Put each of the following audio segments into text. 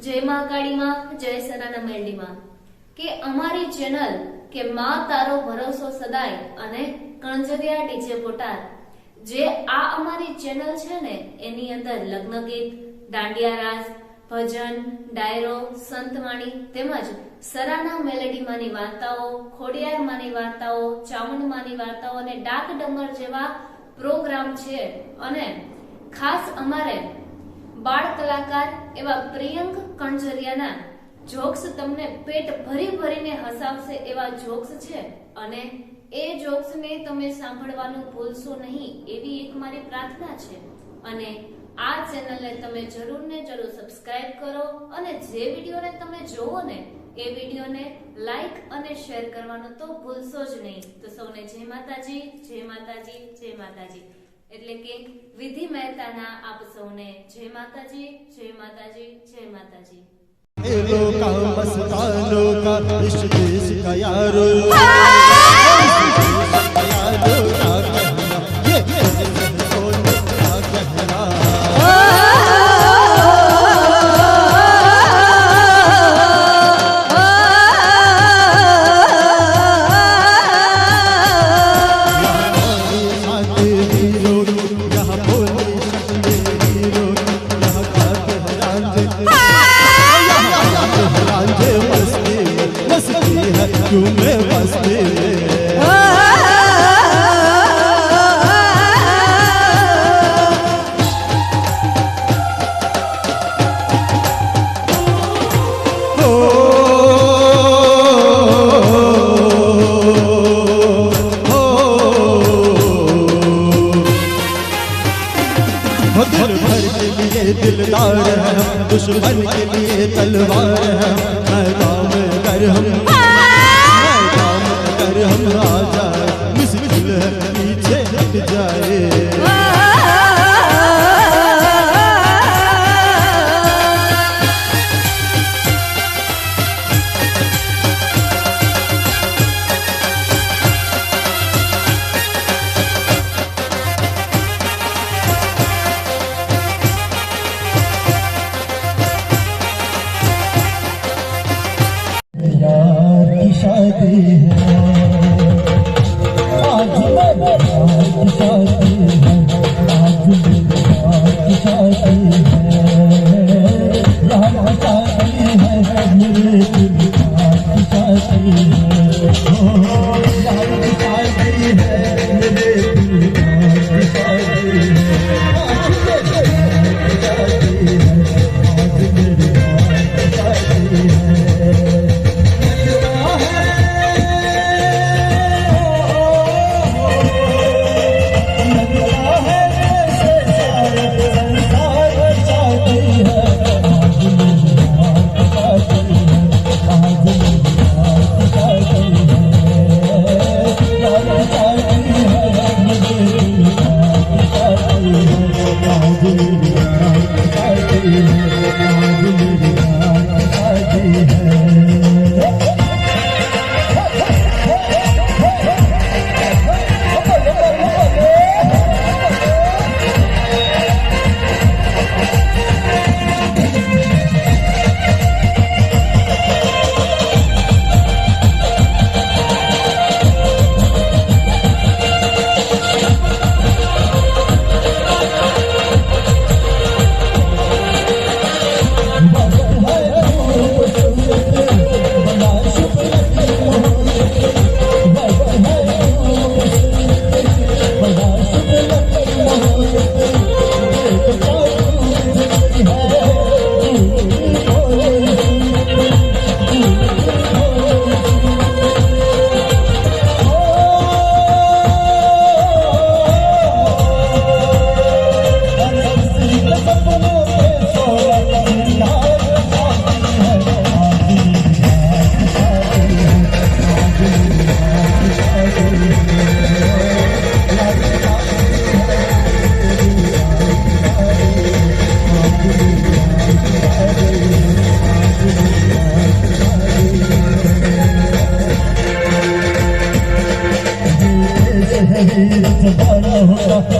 જય મહાકાળીમાં જય સરાના મેલડીમાં કે અમારી ચેનલ કે માં તારો ભરોસો સદાય અને કણજરિયા ડીજે બોટાદ. જે આ અમારી ચેનલ છે ને, એની અંદર લગ્ન ગીત, દાંડિયા રાસ, ભજન, ડાયરો, સંતવાણી તેમજ સરાના મેલેડીમાંની વાર્તાઓ, ખોડિયારમાંની વાર્તાઓ, ચામુંડમાંની વાર્તાઓ અને ડાક ડમર જેવા પ્રોગ્રામ છે. અને ખાસ અમારે બાળ કલાકાર એવા પ્રિયંક કણજરિયાના જોક્સ તમને પેટ ભરી ભરીને હસાવશે એવા જોક્સ છે અને એ જોક્સને તમે સાંભળવાનું ભૂલશો નહીં એવી એક મારી પ્રાર્થના છે. અને આ ચેનલને તમે જરૂર ને જરૂર સબસ્ક્રાઇબ કરો અને જે વિડીયોને તમે જોવો ને, એ વિડીયોને લાઈક અને શેર કરવાનું તો ભૂલશો જ નહીં. તો સૌને જય માતાજી જય માતાજી જય માતાજી. એટલે કે વિધિ મહેતાના આપ સૌને જય માતાજી જય માતાજી જય માતાજી. એલો કા મસ્તા લો કા યારો. दिलदार है हम दुश्मन के लिए तलवार है मैदान में अगर हम मैदान में अगर हम आ जाए मुश्किल है पीछे हट जाए गल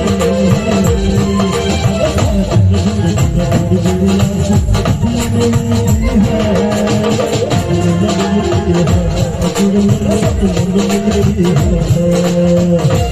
I'm the Thank you.